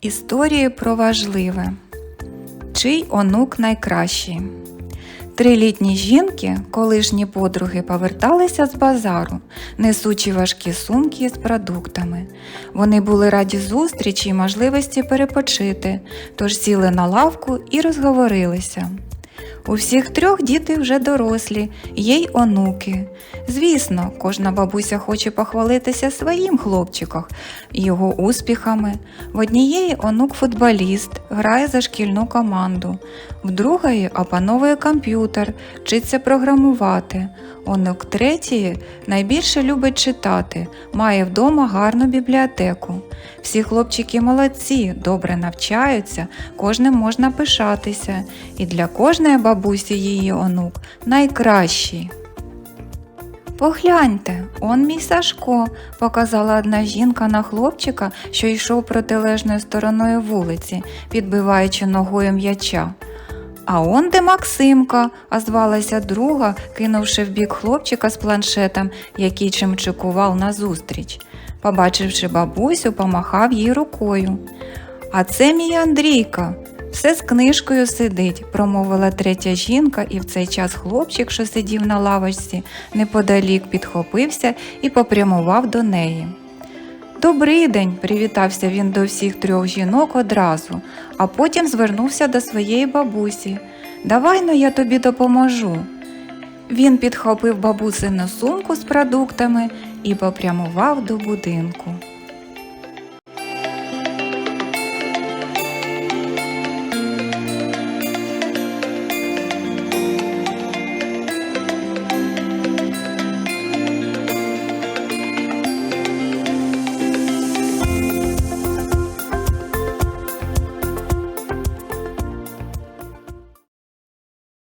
Історії про важливе. Чий онук найкращий? Трилітні жінки, колишні подруги, поверталися з базару, несучи важкі сумки з продуктами. Вони були раді зустрічі й можливості перепочити, тож сіли на лавку і розговорилися. У всіх трьох діти вже дорослі, є й онуки. Звісно, кожна бабуся хоче похвалитися своїм хлопчиком, його успіхами. В однієї онук футболіст, грає за шкільну команду, в другої опановує комп'ютер, вчиться програмувати. Онук третьої найбільше любить читати, має вдома гарну бібліотеку. Всі хлопчики молодці, добре навчаються, кожним можна пишатися, і для кожної бабусі її онук найкращий. Погляньте, он мій Сашко, показала одна жінка на хлопчика, що йшов протилежною стороною вулиці, підбиваючи ногою м'яча. А он де Максимка, озвалася друга, кинувши в бік хлопчика з планшетом, який чимчикував назустріч. Побачивши бабусю, помахав їй рукою. А це мій Андрійка. Все з книжкою сидить, промовила третя жінка, і в цей час хлопчик, що сидів на лавочці, неподалік підхопився і попрямував до неї. Добрий день, привітався він до всіх трьох жінок одразу, а потім звернувся до своєї бабусі. Давай но я тобі допоможу. Він підхопив бабусину сумку з продуктами і попрямував до будинку.